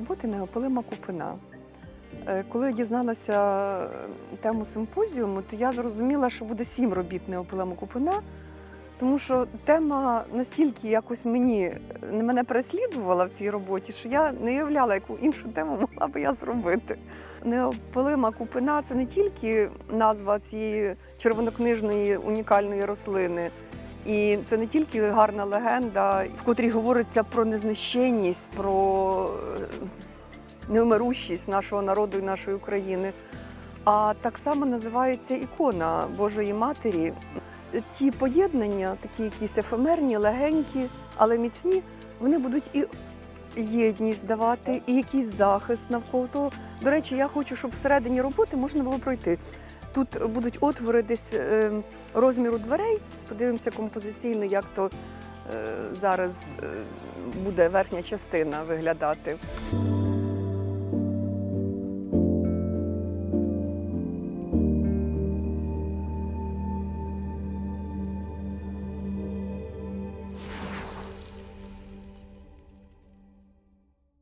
роботи неопалима купина. Е, Коли я дізналася е, тему симпозіуму, то я зрозуміла, що буде сім робіт неопалима купина, тому що тема настільки якось мені е, мене переслідувала в цій роботі, що я не уявляла, яку іншу тему могла би я зробити. Неопалима купина це не тільки назва цієї червонокнижної унікальної рослини. І це не тільки гарна легенда, в котрій говориться про незнищенність, про е, неумирущість нашого народу і нашої України. А так само називається ікона Божої Матері. Ті поєднання, такі якісь ефемерні, легенькі, але міцні, вони будуть і єдність давати, і якийсь захист навколо того. До речі, я хочу, щоб всередині роботи можна було пройти. Тут будуть отвори десь е, розміру дверей. Подивимося композиційно, як то е, зараз е, буде верхня частина виглядати.